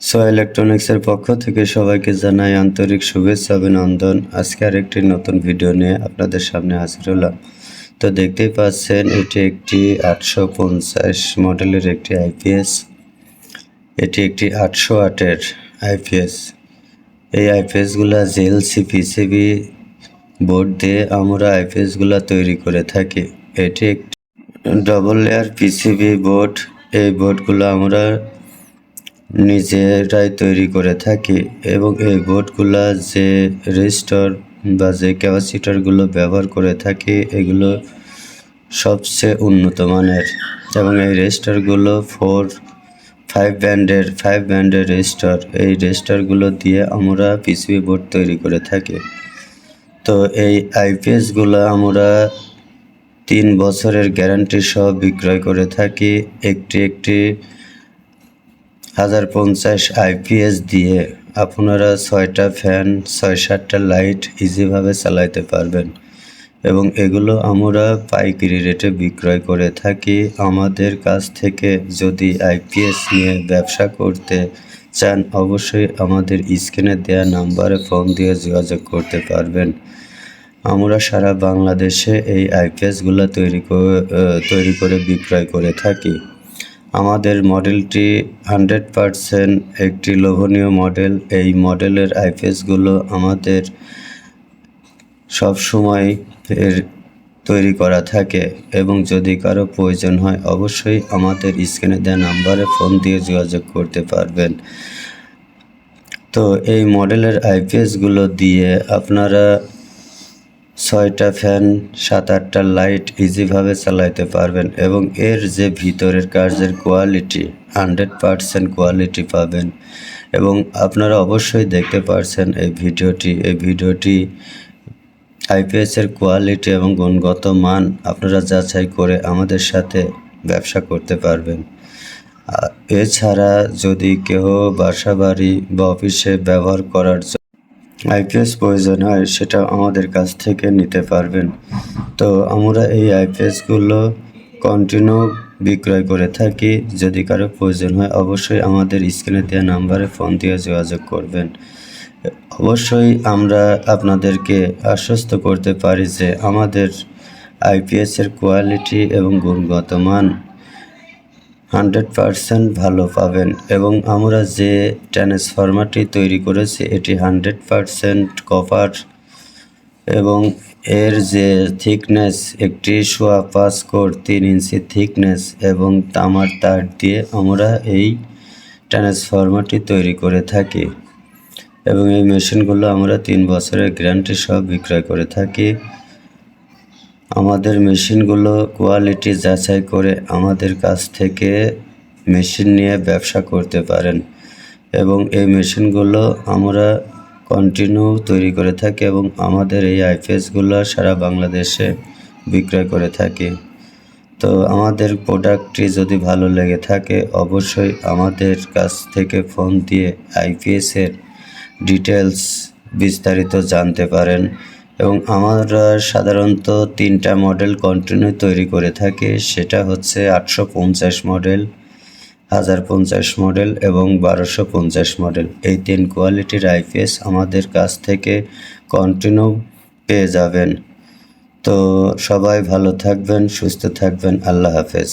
So ইলেকট্রনিক্সের পক্ষ থেকে সবাইকে জানাই আন্তরিক শুভেচ্ছা, অভিনন্দন। আজকে আরেকটি নতুন ভিডিও নিয়ে আপনাদের সামনে হাজির হলাম। তো দেখতেই পাচ্ছেন, এটি একটি আটশো পঞ্চাশ মডেলের একটি আইপিএস এটি একটি আটশো আটের আইপিএস এই আইপিএসগুলা জেএলসি পিসিবি বোর্ড দিয়ে আমরা আইপিএসগুলা তৈরি করে থাকি। এটি একটি ডবল লেয়ার পিসিবি বোর্ড এই বোর্ডগুলো আমরা নিজেরাই তৈরি করে থাকি এবং এই বোর্ডগুলো যে রেজিস্টার বা যে ক্যাপাসিটারগুলো ব্যবহার করে থাকি, এগুলো সবচেয়ে উন্নত মানের। এবং এই রেজিস্টারগুলো ফোর, ফাইভ ব্যান্ডের ফাইভ ব্যান্ডের রেজিস্টার। এই রেজিস্টারগুলো দিয়ে আমরা পিসিবি বোর্ড তৈরি করে থাকি। তো এই আইপিএসগুলো আমরা তিন বছরের গ্যারান্টি সহ বিক্রয় করে থাকি। একটি একটি হাজার পঞ্চাশ আইপিএস দিয়ে আপনারা ছয়টা ফ্যান ছয় সাতটা লাইট ইজিভাবে চালাইতে পারবেন। এবং এগুলো আমরা পাইকারি রেটে বিক্রয় করে থাকি। আমাদের কাছ থেকে যদি আইপিএস নিয়ে ব্যবসা করতে চান, অবশ্যই আমাদের স্ক্রিনে দেওয়া নাম্বারে ফোন দিয়ে যোগাযোগ করতে পারবেন। আমরা সারা বাংলাদেশে এই আইপিএসগুলো তৈরি তৈরি করে বিক্রয় করে থাকি। আমাদের মডেলটি হান্ড্রেড পারসেন্ট একটি লোভনীয় মডেল। এই মডেলের আইপিএসগুলো আমাদের সব সময় এর তৈরি করা থাকে এবং যদি কারও প্রয়োজন হয় অবশ্যই আমাদের স্ক্রিনে দেওয়া নাম্বারে ফোন দিয়ে যোগাযোগ করতে পারবেন। তো এই মডেলের আইপিএসগুলো দিয়ে আপনারা ছয়টা ফ্যান, সাত আটটা লাইট ইজিভাবে চালাইতে পারবেন এবং এর যে ভিতরের কাজের কোয়ালিটি, হান্ড্রেড পারসেন্ট কোয়ালিটি পাবেন। এবং আপনারা অবশ্যই দেখতে পারছেন এই ভিডিওটি। এই ভিডিওটি আইপিএসের কোয়ালিটি এবং গুণগত মান আপনারা যাচাই করে আমাদের সাথে ব্যবসা করতে পারবেন। এছাড়া যদি কেউ বাসা বাড়ি বা অফিসে ব্যবহার করার আইপিএস প্রয়োজন হয়, সেটা আমাদের কাছ থেকে নিতে পারবেন। তো আমরা এই আইপিএসগুলো কন্টিনিউ বিক্রয় করে থাকি। যদি কারও প্রয়োজন হয়, অবশ্যই আমাদের স্ক্রিনে দেওয়া নাম্বারে ফোন দিয়ে যোগাযোগ করবেন। অবশ্যই আমরা আপনাদেরকে আশ্বস্ত করতে পারি যে আমাদের আইপিএসের কোয়ালিটি এবং গুণগত মান হান্ড্রেড পারসেন্ট ভালো পাবেন এবং আমরা যে ট্রান্সফরমারটি তৈরি করেছি, এটি হান্ড্রেড পারসেন্ট কপার এবং এর যে থিকনেস একটি শোয়া পাঁচ কোর তিন ইঞ্চি থিকনেস এবং তামার তার দিয়ে আমরা এই ট্রান্সফরমারটি তৈরি করে থাকি এবং এই মেশিনগুলো আমরা তিন বছরের গ্যারান্টি সহ বিক্রয় করে থাকি। আমাদের মেশিনগুলো কোয়ালিটি যাচাই করে আমাদের কাছ থেকে মেশিন নিয়ে ব্যবসা করতে পারেন। এবং এই মেশিনগুলো আমরা কন্টিনিউ তৈরি করে থাকি এবং আমাদের এই আইপিএসগুলো সারা বাংলাদেশে বিক্রয় করে থাকি। তো আমাদের প্রোডাক্টটি যদি ভালো লেগে থাকে, অবশ্যই আমাদের কাছ থেকে ফোন দিয়ে আইপিএসের ডিটেলস বিস্তারিত জানতে পারেন। এবং আমরা সাধারণত তিনটা মডেল কন্টিনিউ তৈরি করে থাকি। সেটা হচ্ছে আটশো পঞ্চাশ মডেল হাজার পঞ্চাশ মডেল এবং বারোশো পঞ্চাশ মডেল এই তিন কোয়ালিটির আইপিএস আমাদের কাছ থেকে কন্টিনিউ পেয়ে যাবেন। তো সবাই ভালো থাকবেন, সুস্থ থাকবেন। আল্লাহ হাফেজ।